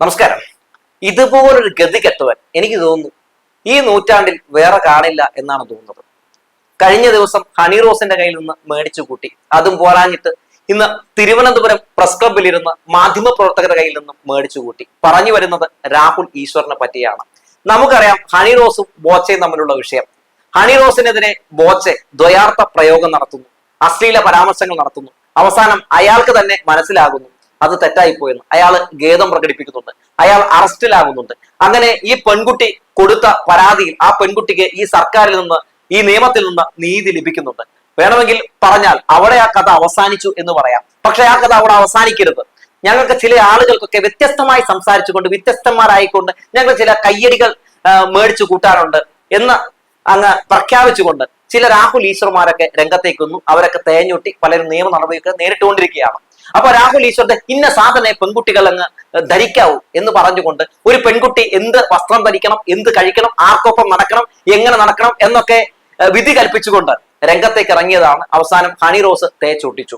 നമസ്കാരം. ഇതുപോലൊരു ഗതി കെട്ടവൻ എനിക്ക് തോന്നുന്നു ഈ നൂറ്റാണ്ടിൽ വേറെ കാണില്ല എന്നാണ് തോന്നുന്നത്. കഴിഞ്ഞ ദിവസം ഹണി റോസിന്റെ കയ്യിൽ നിന്ന് മേടിച്ചു കൂട്ടി. അതും പോരാഞ്ഞിട്ട് ഇന്ന് തിരുവനന്തപുരം പ്രസ് ക്ലബിലിരുന്ന് മാധ്യമ പ്രവർത്തകരുടെ കയ്യിൽ നിന്നും മേടിച്ചു കൂട്ടി. പറഞ്ഞു വരുന്നത് രാഹുൽ ഈശ്വറിനെ പറ്റിയാണ്. നമുക്കറിയാം ഹണി റോസും ബോച്ചയും തമ്മിലുള്ള വിഷയം. ഹണി റോസിനെതിരെ ബോച്ചെ ദ്വയാർത്ഥ പ്രയോഗം നടത്തുന്നു. അശ്ലീല പരാമർശങ്ങൾ നടത്തുന്നു. അവസാനം അയാൾക്ക് തന്നെ മനസ്സിലാകുന്നു. അത് തെറ്റായിപ്പോയെന്ന് അയാൾ ഖേദം പ്രകടിപ്പിക്കുന്നുണ്ട്. അയാൾ അറസ്റ്റിലാകുന്നുണ്ട്. അങ്ങനെ ഈ പെൺകുട്ടി കൊടുത്ത പരാതിയിൽ ആ പെൺകുട്ടിക്ക് ഈ സർക്കാരിൽ നിന്ന് ഈ നിയമത്തിൽ നിന്ന് നീതി ലഭിക്കുന്നുണ്ട്. വേണമെങ്കിൽ പറഞ്ഞാൽ അവിടെ ആ കഥ അവസാനിച്ചു എന്ന് പറയാം. പക്ഷെ ആ കഥ അവിടെ അവസാനിക്കരുത്. ഞങ്ങൾക്ക് ചില ആളുകൾക്കൊക്കെ വ്യത്യസ്തമായി സംസാരിച്ചുകൊണ്ട് വ്യത്യസ്തന്മാരായിക്കൊണ്ട് ഞങ്ങൾ ചില കയ്യടികൾ മേടിച്ചു കൂട്ടാറുണ്ട് എന്ന് അങ്ങ് പ്രഖ്യാപിച്ചുകൊണ്ട് ചില രാഹുൽ ഈശ്വർമാരൊക്കെ രംഗത്തേക്ക് വന്നു. അവരൊക്കെ തേഞ്ഞൊട്ടി പലരും നിയമ നടപടിയൊക്കെ നേരിട്ടുകൊണ്ടിരിക്കുകയാണ്. അപ്പൊ രാഹുൽ ഈശ്വറിന്റെ ഇന്ന സാധനെ പെൺകുട്ടികൾ അങ്ങ് ധരിക്കാവൂ എന്ന് പറഞ്ഞുകൊണ്ട് ഒരു പെൺകുട്ടി എന്ത് വസ്ത്രം ധരിക്കണം എന്ത് കഴിക്കണം ആർക്കൊപ്പം നടക്കണം എങ്ങനെ നടക്കണം എന്നൊക്കെ വിധി കൽപ്പിച്ചുകൊണ്ട് രംഗത്തേക്ക് ഇറങ്ങിയതാണ്. അവസാനം ഹണി റോസ് തേച്ചൊട്ടിച്ചു.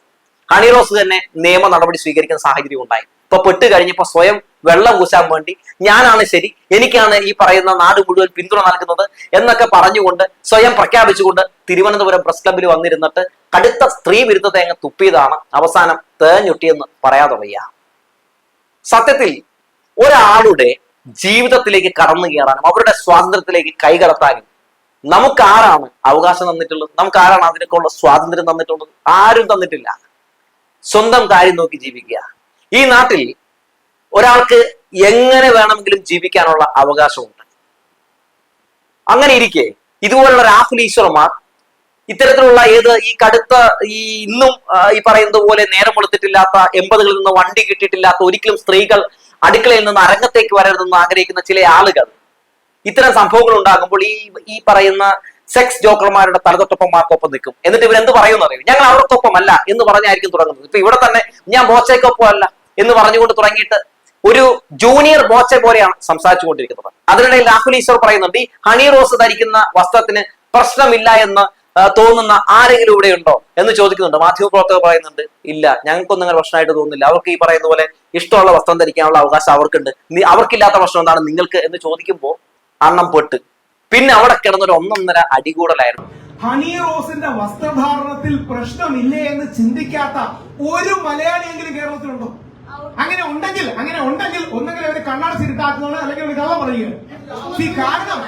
ഹണി റോസ് തന്നെ നിയമ നടപടി സ്വീകരിക്കുന്ന സാഹചര്യം ഉണ്ടായി. ഇപ്പൊ പെട്ട് കഴിഞ്ഞപ്പോ സ്വയം വെള്ളം കൂശാൻ വേണ്ടി ഞാനാണ് ശരി എനിക്കാണ് ഈ പറയുന്ന നാട് മുഴുവൻ പിന്തുണ നൽകുന്നത് എന്നൊക്കെ പറഞ്ഞുകൊണ്ട് സ്വയം പ്രഖ്യാപിച്ചുകൊണ്ട് തിരുവനന്തപുരം പ്രസ് ക്ലബ്ബിൽ വന്നിരുന്നിട്ട് കടുത്ത സ്ത്രീ വിരുദ്ധത്തെ അങ്ങ് തുപ്പിയതാണ് അവസാനം തേഞ്ഞൊട്ടിയെന്ന് പറയാതെ തുടങ്ങിയ. സത്യത്തിൽ ഒരാളുടെ ജീവിതത്തിലേക്ക് കടന്നു കയറാനും അവരുടെ സ്വാതന്ത്ര്യത്തിലേക്ക് കൈകടത്താനും നമുക്ക് ആരാണ് അവകാശം തന്നിട്ടുള്ളത്? നമുക്ക് ആരാണ് അതിനൊക്കെയുള്ള സ്വാതന്ത്ര്യം തന്നിട്ടുള്ളത്? ആരും തന്നിട്ടില്ല. സ്വന്തം കാര്യം നോക്കി ജീവിക്കുക. ഈ നാട്ടിൽ ഒരാൾക്ക് എങ്ങനെ വേണമെങ്കിലും ജീവിക്കാനുള്ള അവകാശമുണ്ട്. അങ്ങനെ ഇരിക്കെ. ഇതുപോലുള്ള രാഹുൽ ഈശ്വരന്മാർ ഇത്തരത്തിലുള്ള ഏത് ഈ കടുത്ത ഈ ഇന്നും ഈ പറയുന്നത് പോലെ നേരം കൊടുത്തിട്ടില്ലാത്ത എൺപതുകളിൽ നിന്ന് വണ്ടി കിട്ടിയിട്ടില്ലാത്ത ഒരിക്കലും സ്ത്രീകൾ അടുക്കളയിൽ നിന്ന് അരങ്ങത്തേക്ക് വരരുതെന്ന് ആഗ്രഹിക്കുന്ന ചില ആളുകൾ. ഇത്തരം സംഭവങ്ങൾ ഉണ്ടാകുമ്പോൾ ഈ ഈ പറയുന്ന സെക്സ് ജോക്കർമാരുടെ തലതൊട്ടപ്പന്മാർക്കൊപ്പം നിൽക്കും. എന്നിട്ട് ഇവരെന്ത് പറയുമെന്ന് അറിയും? ഞങ്ങൾ അവർക്കൊപ്പം അല്ല എന്ന് പറഞ്ഞായിരിക്കും തുടങ്ങുന്നത്. ഇപ്പൊ ഇവിടെ തന്നെ ഞാൻ ബോച്ചയ്ക്കൊപ്പം അല്ല എന്ന് പറഞ്ഞുകൊണ്ട് തുടങ്ങിയിട്ട് ഒരു ജൂനിയർ ബോച്ചെ പോലെയാണ് സംസാരിച്ചു കൊണ്ടിരിക്കുന്നത് അതിനിടയിൽ രാഹുൽ ഈശ്വർ പറയുന്നുണ്ട് ഈ ഹണി റോസ് ധരിക്കുന്ന വസ്ത്രത്തിന് പ്രശ്നമില്ല എന്ന് തോന്നുന്ന ആരെങ്കിലും ഇവിടെ ഉണ്ടോ? എന്ന് ചോദിക്കുന്നുണ്ട്. മാധ്യമപ്രവർത്തകർ പറയുന്നുണ്ട് ഇല്ല ഞങ്ങൾക്കൊന്നും അങ്ങനെ പ്രശ്നമായിട്ട് തോന്നുന്നില്ല. അവർക്ക് ഈ പറയുന്ന പോലെ ഇഷ്ടമുള്ള വസ്ത്രം ധരിക്കാനുള്ള അവകാശം അവർക്കുണ്ട്. അവർക്കില്ലാത്ത പ്രശ്നം എന്താണ് നിങ്ങൾക്ക്? എന്ന് ചോദിക്കുമ്പോൾ അണ്ണം പെട്ട്. പിന്നെ അവിടെ കിടന്നൊരു ഒന്നൊന്നര അടികൂടലായിരുന്നു. ഹണി റോസിന്റെ വസ്ത്രധാരണത്തിൽ പ്രശ്നമില്ലേ എന്ന് ചിന്തിക്കാത്ത ഒരു മലയാളിയെങ്കിലും കേരളത്തിലുണ്ടോ? അങ്ങനെ ഉണ്ടെങ്കിൽ അങ്ങനെ ഉണ്ടെങ്കിൽ ഒന്നെങ്കിൽ അവർ കണ്ണാട ചിരിട്ടാക്കുന്നതാണ് അല്ലെങ്കിൽ ഒരു കഥ പറയുക ഈ കാരണം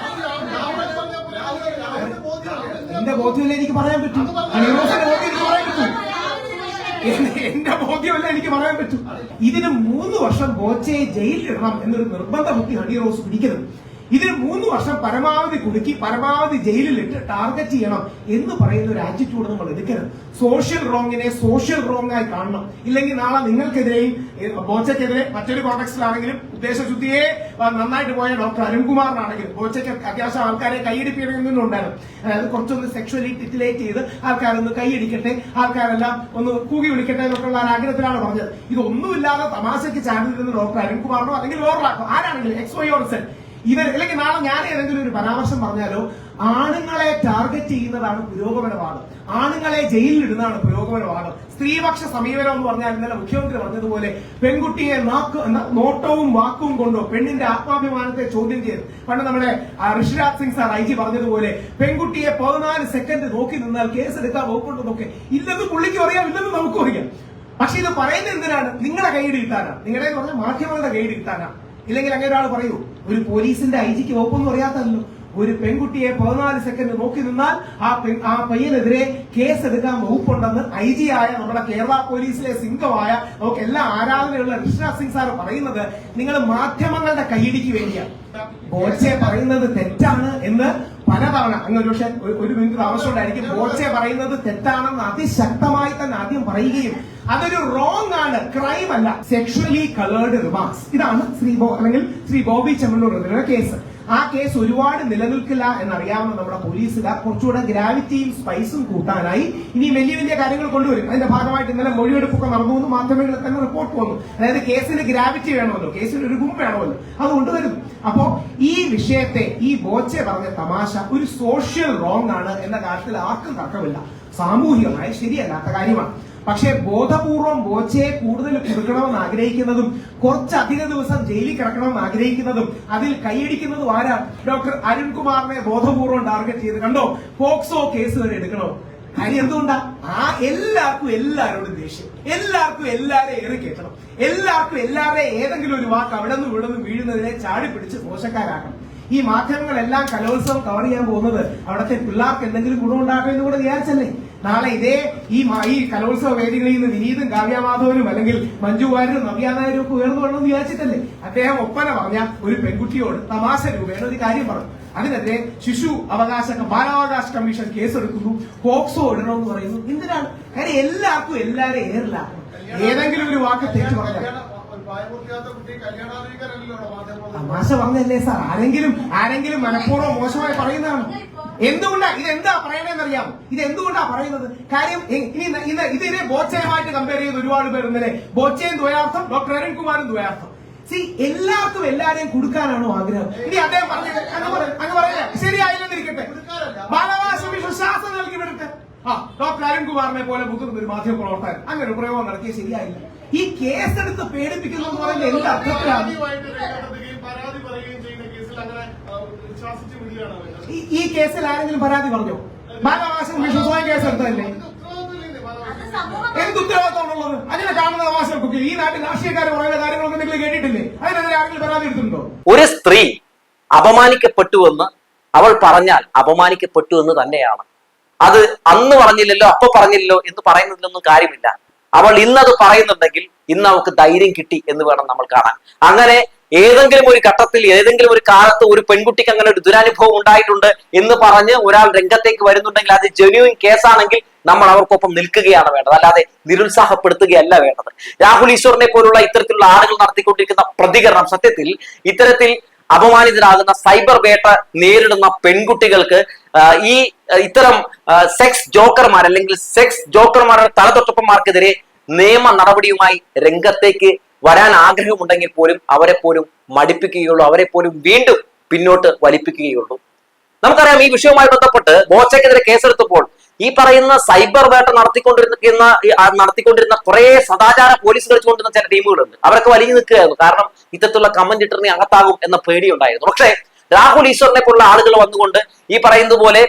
എന്റെ ബോധ്യമല്ലേ എനിക്ക് പറയാൻ പറ്റും ബോധ്യം എനിക്ക് പറയാൻ പറ്റും എന്റെ- എന്റെ ബോധ്യമല്ല എനിക്ക് പറയാൻ പറ്റും ഇതിന് മൂന്ന് വർഷം ബോച്ചയെ ജയിലിലിടണം എന്നൊരു നിർബന്ധ ബുദ്ധി ഹണി റോസ് പിടിക്കരുത് ഇതിന് മൂന്ന് വർഷം പരമാവധി കുടുക്കി പരമാവധി ജയിലിലിട്ട് ടാർഗറ്റ് ചെയ്യണം എന്ന് പറയുന്ന ഒരു ആറ്റിറ്റ്യൂഡ് നമ്മൾ എടുക്കരുത്. സോഷ്യൽ റോങ്ങിനെ സോഷ്യൽ റോങ് ആയി കാണണം. ഇല്ലെങ്കിൽ നാളെ നിങ്ങൾക്കെതിരെയും ബോച്ചയ്ക്കെതിരെ മറ്റൊരു കോണ്ടക്സ്റ്റിലാണെങ്കിലും ഉദ്ദേശശുദ്ധിയെ നന്നായിട്ട് പോയ ഡോക്ടർ അരുൺകുമാറിനാണെങ്കിലും ബോച്ചയ്ക്ക് അത്യാവശ്യം ആൾക്കാരെ കൈയടിപ്പിക്കണമെന്നുണ്ടായിരുന്നു അതായത് കുറച്ചൊന്ന് സെക്ഷലി ടിറ്റിലേറ്റ് ചെയ്ത് ആൾക്കാരൊന്ന് കൈയടിക്കട്ടെ ആൾക്കാരെല്ലാം ഒന്ന് കൂകി വിളിക്കട്ടെ എന്നൊക്കെയുള്ള ആഗ്രഹത്തിലാണ് പറഞ്ഞത്. ഇതൊന്നുമില്ലാതെ തമാശയ്ക്ക് ചാനലിൽ ഡോക്ടർ അരുൺകുമാറിനോ അല്ലെങ്കിൽ വേറൊരാൾക്കോ ആരാണെങ്കിലും എക്സ് വൈ ഓർ ഇവർ അല്ലെങ്കിൽ നാളെ ഞാൻ ഏതെങ്കിലും ഒരു പരാമർശം പറഞ്ഞാലോ ആണുങ്ങളെ ടാർഗറ്റ് ചെയ്യുന്നതാണ് പുരോഗമനവാദം. ആണുങ്ങളെ ജയിലിലിടുന്നതാണ് പുരോഗമനവാദം. സ്ത്രീപക്ഷ സമീപനം എന്ന് പറഞ്ഞാൽ ഇന്നലെ മുഖ്യമന്ത്രി പറഞ്ഞതുപോലെ പെൺകുട്ടിയെ നാക്ക് നോട്ടവും വാക്കും കൊണ്ടോ പെണ്ണിന്റെ ആത്മാഭിമാനത്തെ ചോദ്യം ചെയ്ത്. പണ്ട് നമ്മുടെ Rishiraj Singh sir I G പറഞ്ഞതുപോലെ പെൺകുട്ടിയെ പതിനാല് സെക്കൻഡ് നോക്കി നിന്നാൽ കേസ് കേസെടുക്കാൻ വകുപ്പുണ്ടെന്നൊക്കെ ഇല്ലെന്ന് പുള്ളിക്കും അറിയാം ഇല്ലെന്ന് നമുക്കും അറിയാം. പക്ഷെ ഇത് പറയുന്നത് എന്തിനാണ്? നിങ്ങളുടെ കിട്ടാനാ നിങ്ങളുടെ പറഞ്ഞ മാധ്യമങ്ങളുടെ കിട്ടാനാ ഇല്ലെങ്കിൽ അങ്ങനെ ഒരാൾ പറയൂ ഒരു പോലീസിന്റെ ഐ ജിക്ക് വകുപ്പൊന്നും അറിയാത്തല്ലോ ഒരു പെൺകുട്ടിയെ പതിനാല് സെക്കൻഡ് നോക്കി നിന്നാൽ ആ പെൺ ആ പയ്യനെതിരെ കേസ് എടുക്കാൻ വകുപ്പുണ്ടെന്ന് ഐ ജി ആയ നമ്മുടെ കേരള പോലീസിലെ സിംഗമായ നമുക്ക് എല്ലാ ആരാധനയുള്ള ഋഷിരാജ് സിംഗ് സാർ പറയുന്നത് നിങ്ങൾ മാധ്യമങ്ങളുടെ കൈയിടിക്ക് വേണ്ടിയാണ് ബോച്ചെ പറയുന്നത് തെറ്റാണ് എന്ന് പലതവണ അങ്ങ് ഒരു ഒരു- മിനിറ്റ് താമസം ഉണ്ടായിരിക്കും ബോച്ചെ പറയുന്നത് തെറ്റാണെന്ന് അതിശക്തമായി തന്നെ ആദ്യം പറയുകയും അതൊരു റോങ് ആണ്. ക്രൈം അല്ല. സെക്ഷലി കളേർഡ് റിമാർക്സ് ഇതാണ് ശ്രീ അല്ലെങ്കിൽ ശ്രീ ബോബി ചെമ്മണ്ണൂർ കേസ് ആ കേസ് ഒരുപാട് നിലനിൽക്കില്ല എന്നറിയാവുന്ന നമ്മുടെ പോലീസുകാർ കുറച്ചുകൂടെ ഗ്രാവിറ്റിയും സ്പൈസും കൂട്ടാനായി ഇനി വലിയ വലിയ കാര്യങ്ങൾ കൊണ്ടുവരും. അതിന്റെ ഭാഗമായിട്ട് ഇന്നലെ മൊഴിയെടുപ്പൊക്കെ നടന്നു എന്ന് മാധ്യമങ്ങളിൽ തന്നെ റിപ്പോർട്ട് വന്നു. അതായത് കേസിന് ഗ്രാവിറ്റി വേണമല്ലോ. കേസിന് ഒരു ഗും വേണമല്ലോ. അത് കൊണ്ടുവരും. അപ്പോ ഈ വിഷയത്തെ ഈ ബോച്ചെ പറഞ്ഞ തമാശ ഒരു സോഷ്യൽ റോങ് ആണ് എന്ന കാര്യത്തിൽ ആർക്കും തർക്കമില്ല. സാമൂഹികമായി ശരിയല്ലാത്ത കാര്യമാണ്. പക്ഷേ ബോധപൂർവം ബോച്ചയെ കൂടുതൽ കൊടുക്കണമെന്ന് ആഗ്രഹിക്കുന്നതും കുറച്ചധിക ദിവസം ജയിലിൽ കിടക്കണമെന്ന് ആഗ്രഹിക്കുന്നതും അതിൽ കൈയടിക്കുന്നതും ആരാ? ഡോക്ടർ അരുൺകുമാറിനെ ബോധപൂർവം ടാർഗറ്റ് ചെയ്ത് കണ്ടോ? പോക്സോ കേസ് വരെ എടുക്കണോ? കാര്യം എന്തുകൊണ്ടാ? ആ എല്ലാവർക്കും എല്ലാവരോടും ദേഷ്യം. എല്ലാവർക്കും എല്ലാവരെയും ഏറി കയറ്റണം എല്ലാവർക്കും എല്ലാവരെയും ഏതെങ്കിലും ഒരു വാക്ക് അവിടെ നിന്ന് വീടുന്നു വീഴുന്നതിനെ ചാടി പിടിച്ച് മോശക്കാരാക്കണം. ഈ മാധ്യമങ്ങളെല്ലാം കലോത്സവം കവർ ചെയ്യാൻ പോകുന്നത് അവിടുത്തെ പിള്ളേർക്ക് എന്തെങ്കിലും ഗുണമുണ്ടാക്കുമെന്ന് കൂടെ വിചാരിച്ചല്ലേ? നാളെ ഇതേ ഈ ഈ കലോത്സവ വേദികളിൽ നിന്ന് വിനീതും കാവ്യമാധവനും അല്ലെങ്കിൽ മഞ്ജു വാര്യനും നവ്യാനായരും ഒക്കെ ഉയർന്നു വേണമെന്ന് വിചാരിച്ചിട്ടല്ലേ? അദ്ദേഹം ഒപ്പന പറഞ്ഞ ഒരു പെൺകുട്ടിയോട് തമാശ രൂപേണ ഒരു കാര്യം പറഞ്ഞു. അതിനെതിരെ ശിശു അവകാശ ബാലാവകാശ കമ്മീഷൻ കേസെടുക്കുന്നു പോക്സോ എന്ന് പറയുന്നു. എന്തിനാണ്? കാര്യം എല്ലാവർക്കും എല്ലാവരെയും ഏറില്ല. ഏതെങ്കിലും ഒരു വാക്ക് തെറ്റ് പറഞ്ഞാൽ തമാശ പറഞ്ഞല്ലേ സാർ? ആരെങ്കിലും ആരെങ്കിലും മനഃപൂർവം മോശമായി പറയുന്നതാണ്. എന്തുകൊണ്ടാ ഇത് എന്താ പറയണേന്ന് അറിയാം ഇത് എന്തുകൊണ്ടാ പറയുന്നത്? കാര്യം ഇനി ഇന്ന് ഇതിനെ ബോച്ചയുമായിട്ട് കമ്പയർ ചെയ്ത് ഒരുപാട് പേർ ഇന്നലെ ബോച്ചയും ദ്വയാർത്ഥം ഡോക്ടർ അരുൺകുമാറും ദ്വയാർത്ഥം. സി എല്ലാവർക്കും എല്ലാരെയും കൊടുക്കാനാണോ ആഗ്രഹം? ഇനി അദ്ദേഹം പറഞ്ഞത് അങ്ങ് പറയാം അങ്ങ് പറയാ ശരിയായില്ലെന്നിരിക്കട്ടെ. ബാലാവാസം വിശ്വാസം നൽകി വിടട്ടെ ആ ഡോക്ടർ അരുൺകുമാറിനെ പോലെ മുതിർന്ന ഒരു മാധ്യമ പ്രവർത്തകൻ. അങ്ങനെ ഒരു പ്രയോഗം നടത്തിയ ശരിയായില്ല. ഈ കേസെടുത്ത് പേടിപ്പിക്കുന്നു എന്ന് പറയുന്നത് എന്ത് അർത്ഥത്തിലാണ് അങ്ങനെ ഈ- കേസിൽ ആരെങ്കിലും പരാതി പറഞ്ഞോ? ബാലാവകാശ കമ്മീഷൻ സ്വയം കേസ് സമൂഹം എന്ത് ഉത്തരവാദിത്തമാണുള്ളത്? അതിനെ കാണുന്ന അവകാശം ഈ നാട്ടിൽ രാഷ്ട്രീയക്കാർ പറയുന്ന കാര്യങ്ങളൊക്കെ നിങ്ങൾ കേട്ടിട്ടില്ലേ? അതിനെതിരെ ആരെങ്കിലും പരാതി എടുത്തിട്ടുണ്ടോ? ഒരു സ്ത്രീ അപമാനിക്കപ്പെട്ടുവെന്ന് അവൾ പറഞ്ഞാൽ അപമാനിക്കപ്പെട്ടു എന്ന് തന്നെയാണ്. അത് അന്ന് പറഞ്ഞില്ലല്ലോ അപ്പൊ പറഞ്ഞില്ലല്ലോ എന്ന് പറയുന്നതിലൊന്നും കാര്യമില്ല. അവൾ ഇന്നത് പറയുന്നുണ്ടെങ്കിൽ ഇന്ന് അവൾക്ക് ധൈര്യം കിട്ടി എന്ന് വേണം നമ്മൾ കാണാൻ. അങ്ങനെ ഏതെങ്കിലും ഒരു ഘട്ടത്തിൽ ഏതെങ്കിലും ഒരു കാലത്ത് ഒരു പെൺകുട്ടിക്ക് അങ്ങനെ ഒരു ദുരനുഭവം ഉണ്ടായിട്ടുണ്ട് എന്ന് പറഞ്ഞ് ഒരാൾ രംഗത്തേക്ക് വരുന്നുണ്ടെങ്കിൽ അത് ജെന്യൂൻ കേസാണെങ്കിൽ നമ്മൾ അവർക്കൊപ്പം നിൽക്കുകയാണ് വേണ്ടത്. അല്ലാതെ നിരുത്സാഹപ്പെടുത്തുകയല്ല വേണ്ടത്. രാഹുൽ ഈശ്വറിനെ പോലുള്ള ഇത്തരത്തിലുള്ള ആളുകൾ നടത്തിക്കൊണ്ടിരിക്കുന്ന പ്രതികരണം സത്യത്തിൽ ഇത്തരത്തിൽ അപമാനിതരാകുന്ന സൈബർ വേട്ട നേരിടുന്ന പെൺകുട്ടികൾക്ക് ഈ ഇത്തരം സെക്സ് ജോക്കർമാർ അല്ലെങ്കിൽ സെക്സ് ജോക്കർമാരുടെ തലതൊട്ടപ്പന്മാർക്കെതിരെ നിയമ നടപടിയുമായി രംഗത്തേക്ക് വരാൻ ആഗ്രഹമുണ്ടെങ്കിൽ പോലും അവരെ പോലും മടിപ്പിക്കുകയുള്ളൂ. അവരെ പോലും വീണ്ടും പിന്നോട്ട് വലിപ്പിക്കുകയുള്ളൂ. നമുക്കറിയാം ഈ വിഷയവുമായി ബന്ധപ്പെട്ട് ബോച്ചയ്ക്കെതിരെ കേസെടുത്തപ്പോൾ ഈ പറയുന്ന സൈബർ വേട്ട നടത്തിക്കൊണ്ടിരിക്കുന്ന നടത്തിക്കൊണ്ടിരുന്ന കുറെ സദാചാര പോലീസ് കളിച്ചുകൊണ്ടിരുന്ന ചില ടീമുകളുണ്ട്. അവരൊക്കെ വലിഞ്ഞു നിൽക്കുകയായിരുന്നു. കാരണം ഇത്തരത്തിലുള്ള കമന്റ് ഇട്ടറിനെ അകത്താകും എന്ന പേടിയുണ്ടായിരുന്നു. പക്ഷേ രാഹുൽ ഈശ്വറിനെ പോലുള്ള ആളുകൾ വന്നുകൊണ്ട് ഈ പറയുന്നത് പോലെ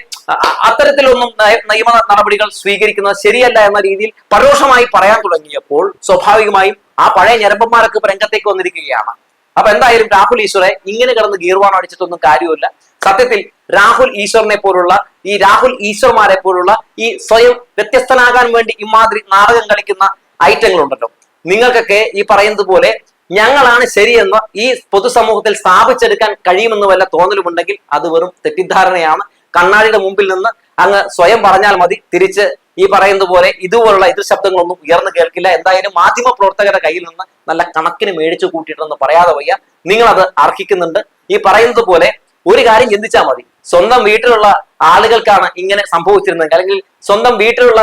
അത്തരത്തിലൊന്നും നയ- നിയമ നടപടികൾ സ്വീകരിക്കുന്നത് ശരിയല്ല എന്ന രീതിയിൽ പരോക്ഷമായി പറയാൻ തുടങ്ങിയപ്പോൾ സ്വാഭാവികമായും ആ പഴയ ഞരമ്പന്മാരൊക്കെ രംഗത്തേക്ക് വന്നിരിക്കുകയാണ്. അപ്പൊ എന്തായാലും രാഹുൽ ഈശ്വറെ ഇങ്ങനെ കിടന്ന് ഗീർവാണം അടിച്ചിട്ടൊന്നും കാര്യമില്ല. സത്യത്തിൽ രാഹുൽ ഈശ്വറിനെ പോലുള്ള ഈ രാഹുൽ ഈശ്വർമാരെ പോലുള്ള ഈ സ്വയം വ്യത്യസ്തനാകാൻ വേണ്ടി ഇമാതിരി നാടകം കളിക്കുന്ന ഐറ്റങ്ങളുണ്ടല്ലോ. നിങ്ങൾക്കൊക്കെ ഈ പറയുന്നത് പോലെ ഞങ്ങളാണ് ശരിയെന്ന് ഈ പൊതുസമൂഹത്തിൽ സ്ഥാപിച്ചെടുക്കാൻ കഴിയുമെന്ന് വല്ല തോന്നലുമുണ്ടെങ്കിൽ അത് വെറും തെറ്റിദ്ധാരണയാണ്. കണ്ണാടിയുടെ മുമ്പിൽ നിന്ന് അങ്ങ് സ്വയം പറഞ്ഞാൽ മതി. തിരിച്ച് ഈ പറയുന്നത് പോലെ ഇതുപോലുള്ള എതിർ ശബ്ദങ്ങളൊന്നും ഉയർന്നു കേൾക്കില്ല. എന്തായാലും മാധ്യമ പ്രവർത്തകരുടെ കയ്യിൽ നിന്ന് നല്ല കണക്കിന് മേടിച്ചു കൂട്ടിയിട്ടെന്ന് പറയാതെ വയ്യ. നിങ്ങളത് അർഹിക്കുന്നുണ്ട്. ഈ പറയുന്നത് പോലെ ഒരു കാര്യം ചിന്തിച്ചാൽ മതി. സ്വന്തം വീട്ടിലുള്ള ആളുകൾക്കാണ് ഇങ്ങനെ സംഭവിച്ചിരുന്നത് അല്ലെങ്കിൽ സ്വന്തം വീട്ടിലുള്ള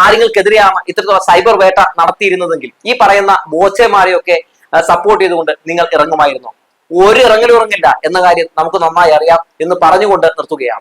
ആളുകൾക്കെതിരെയാണ് ഇത്തരത്തിലുള്ള സൈബർ വേട്ട നടത്തിയിരുന്നതെങ്കിൽ ഈ പറയുന്ന ബോച്ചമാരെയൊക്കെ സപ്പോർട്ട് ചെയ്തുകൊണ്ട് നിങ്ങൾ ഇറങ്ങുമായിരുന്നു. ഒരു ഇറങ്ങലും ഇറങ്ങില്ല എന്ന കാര്യം നമുക്ക് നന്നായി അറിയാം എന്ന് പറഞ്ഞുകൊണ്ട് നിർത്തുകയാണ്.